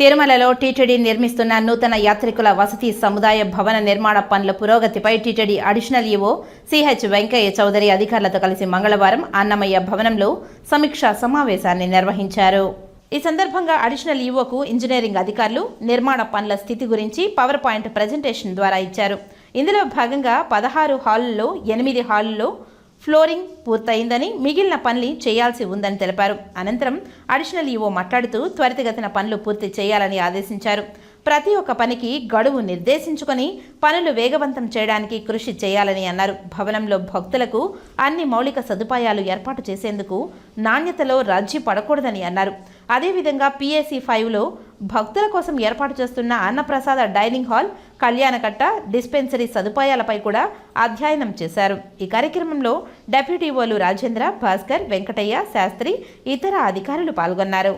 తిరుమలలో టీటీడీ నిర్మిస్తున్న నూతన యాత్రికుల వసతి సముదాయ భవన నిర్మాణ పనుల పురోగతిపై TTD additional EO CH Venkaiah Chowdary అధికారులతో కలిసి మంగళవారం అన్నమయ్య భవనంలో సమీక్షా సమావేశాన్ని నిర్వహించారు. ఈ సందర్భంగా అడిషనల్ ఈవోకు ఇంజనీరింగ్ అధికారులు నిర్మాణ పనుల స్థితి గురించి పవర్ పాయింట్ ప్రజెంటేషన్ ద్వారా ఇచ్చారు. ఇందులో భాగంగా పదహారు హాలుల్లో ఎనిమిది హాలుల్లో ఫ్లోరింగ్ పూర్తయిందని మిగిలిన పనులు చేయాల్సి ఉందని తెలిపారు. అనంతరం అడిషనల్ ఈవో మాట్లాడుతూ త్వరితగతిన పనులు పూర్తి చేయాలని ఆదేశించారు. ప్రతి ఒక్క పనికి గడువు నిర్దేశించుకొని పనులు వేగవంతం చేయడానికి కృషి చేయాలని అన్నారు. భవనంలో భక్తులకు అన్ని మౌలిక సదుపాయాలు ఏర్పాటు చేసేందుకు నాణ్యతలో రాజీ పడకూడదని అన్నారు. అదేవిధంగా పిఎస్సి ఫైవ్లో భక్తుల కోసం ఏర్పాటు చేస్తున్న అన్నప్రసాద డైనింగ్ హాల్ కళ్యాణకట్ట డిస్పెన్సరీ సదుపాయాలపై కూడా అధ్యయనం చేశారు. ఈ కార్యక్రమంలో డెప్యూటీ ఓలు రాజేంద్ర భాస్కర్ వెంకటయ్య శాస్త్రి ఇతర అధికారులు పాల్గొన్నారు.